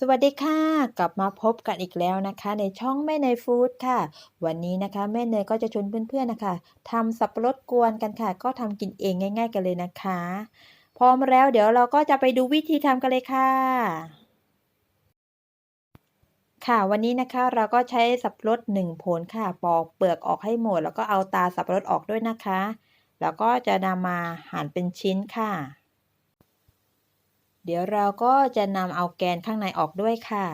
สวัสดีค่ะ กลับมาพบกันอีกแล้วนะคะ ในช่องแม่เนยฟู้ดค่ะ วันนี้นะคะแม่เนยก็จะชวนเพื่อนๆนะคะทำสับปะรดกวนกันค่ะ ก็ทำกินเองง่าย ๆ กันเลยนะคะ พร้อมแล้วเดี๋ยวเราก็จะไปดูวิธีทำกันเลยค่ะ ค่ะวันนี้นะคะเราก็ใช้สับปะรดหนึ่งผลค่ะ ปอกเปลือกออกให้หมด แล้วก็เอาตาสับปะรดออกด้วยนะคะ แล้วก็จะนำมาหั่นเป็นชิ้นค่ะ เดี๋ยวเราก็จะนำเอาแกนข้างในออกด้วยค่ะ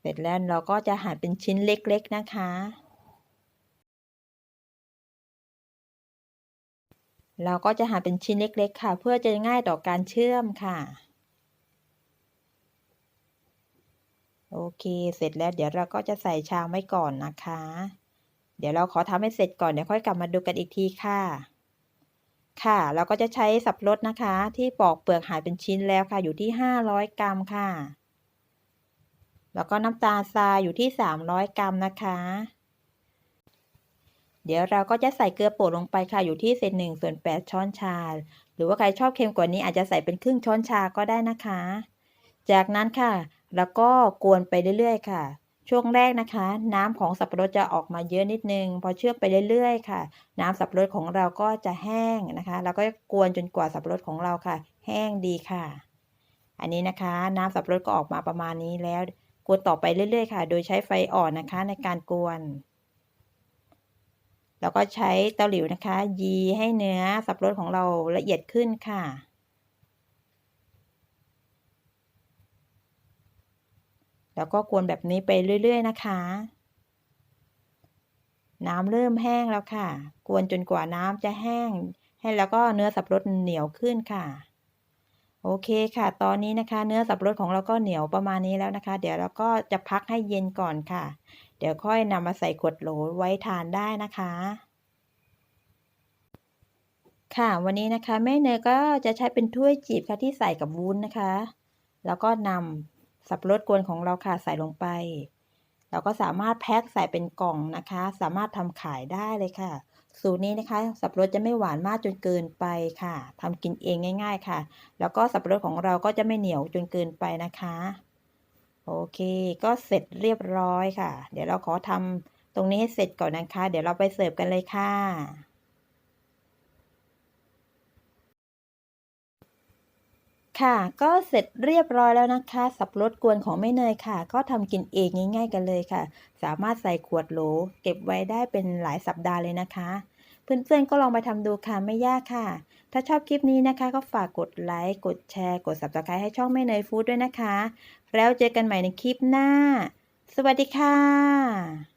เสร็จแล้วเราก็จะหั่นเป็นชิ้นเล็กๆนะคะ เราก็จะหั่นเป็นชิ้นเล็กๆ ค่ะ เพื่อจะง่ายต่อการเชื่อมค่ะ โอเค เสร็จแล้วเดี๋ยวเราก็จะใส่ชามไว้ก่อนนะคะ เดี๋ยวเราขอทำให้เสร็จก่อนเดี๋ยวค่อยกลับมาดูกันอีกทีค่ะ ค่ะ เราก็จะใช้สับปะรดนะคะ ที่ปอกเปลือกหายเป็นชิ้นแล้วค่ะ อยู่ที่ 500 กรัมค่ะ แล้วก็น้ำตาลทรายอยู่ที่ 300 กรัมนะคะ เดี๋ยวเราก็จะใส่เกลือป่นลงไปค่ะ อยู่ที่เศษหนึ่งส่วนแปดช้อนชา หรือว่าใครชอบเค็มกว่านี้อาจจะใส่เป็นครึ่งช้อนชาก็ได้นะคะ จากนั้นค่ะ แล้วก็กวนไปเรื่อยๆ ค่ะ ช่วงแรกนะคะ น้ำของสับปะรดจะออกมาเยอะนิดนึง พอเชื่อมไปเรื่อยๆค่ะ น้ำสับปะรดของเราก็จะแห้งนะคะ แล้วก็กวนจนกว่าสับปะรดของเราค่ะ แห้งดีค่ะ อันนี้นะคะ น้ำสับปะรดก็ออกมาประมาณนี้แล้ว กวนต่อไปเรื่อยๆค่ะ โดยใช้ไฟอ่อนนะคะในการกวน แล้วก็ใช้เตาหลิวนะคะ ยีให้เนื้อสับปะรดของเราละเอียดขึ้นค่ะ แล้วก็กวนแบบนี้ไปเรื่อย ๆ นะคะ น้ำเริ่มแห้งแล้วค่ะ กวนจนกว่าน้ำจะแห้ง ให้แล้วก็เนื้อสับปะรดเหนียวขึ้นค่ะ โอเคค่ะ ตอนนี้นะคะ เนื้อสับปะรดของเราก็เหนียวประมาณนี้แล้วนะคะ เดี๋ยวเราก็จะพักให้เย็นก่อนค่ะ เดี๋ยวค่อยนำมาใส่ขวดโหลไว้ทานได้นะคะค่ะวันนี้นะคะแม่เนยก็จะใช้เป็นถ้วยจีบค่ะที่ใส่กับวุ้นนะคะ แล้วก็นำ สับปะรดกวนของเราค่ะใส่ลงไป เราก็สามารถแพ็คใส่เป็นกล่องนะคะ สามารถทำขายได้เลยค่ะ สูตรนี้นะคะ สับปะรดจะไม่หวานมากจนเกินไปค่ะทำกินเองง่าย ๆค่ะ แล้วก็สับปะรดของเราก็จะไม่เหนียวจนเกินไปนะคะ โอเค ก็เสร็จเรียบร้อยค่ะ เดี๋ยวเราขอทำตรงนี้ให้เสร็จก่อนนะคะ เดี๋ยวเราไปเสิร์ฟกันเลยค่ะ ค่ะ ก็เสร็จเรียบร้อยแล้วนะคะ สับรดกวนของแม่เนยค่ะ ก็ทำกินเองง่าย ๆ กันเลยค่ะ สามารถใส่ขวดโหล เก็บไว้ได้เป็นหลายสัปดาห์เลยนะคะ เพื่อนๆก็ลองไปทำดูค่ะไม่ยากค่ะ ถ้าชอบคลิปนี้นะคะ ก็ฝากกดไลค์กดแชร์ กด subscribe ให้ช่องแม่เนยฟู้ดด้วยนะคะ แล้วเจอกันใหม่ในคลิปหน้า สวัสดีค่ะ